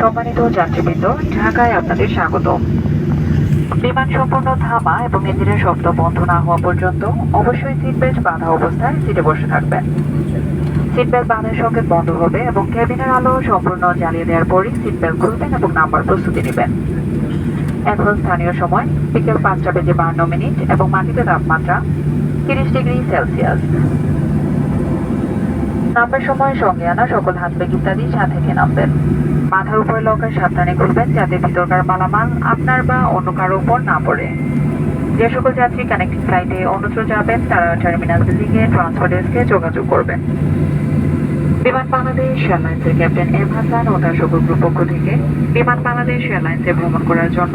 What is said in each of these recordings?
সম্মানিত যাত্রীবৃন্দ, ঢাকায় আপনাদের স্বাগত বিমান সম্পূর্ণ থামা এবং ইঞ্জিনের শব্দ বন্ধ না হওয়া পর্যন্ত অবশ্যই সিট বেল্ট বাঁধা অবস্থায় সিটে বসে থাকবেন। সিট বেল্ট বাঁধার সঙ্গে বন্ধ হবে এবং ক্যাবিনের আলো সম্পূর্ণ জ্বালিয়ে দেওয়ার পরই সিট বেল্ট খুলবেন এবং নাম্বার প্রস্তুতি নেবেন। এখন স্থানীয় সময়, বিকেল পাঁচটা বেজে বাহান্ন মিনিট এবং মাটিতে তাপমাত্রা তিরিশ ডিগ্রি সেলসিয়াস। নামার সময় সঙ্গে আনা সকল হাত ব্যাগ ইত্যাদি সাথে রেখে নামবেন। মাথার উপরে লকার সাবধানে খুলবেন যাতে ভিতরকার মালামাল আপনার বা অন্য কারও উপর না পড়ে। যে সকল যাত্রী কানেক্টিং ফ্লাইটে অন্যত্র যাবেন, তারা টার্মিনাল বিল্ডিং এ ট্রান্সফার ডেস্কে যোগাযোগ করবেন। বিমান বাংলাদেশ এয়ারলাইন্সের ক্যাপ্টেন এম হাসান ও তার সকল গ্রুপ পক্ষ থেকে বিমান বাংলাদেশ এয়ারলাইন্সে ভ্রমণ করার জন্য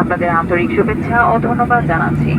আপনাদের আন্তরিক শুভেচ্ছা ও ধন্যবাদ জানাচ্ছি।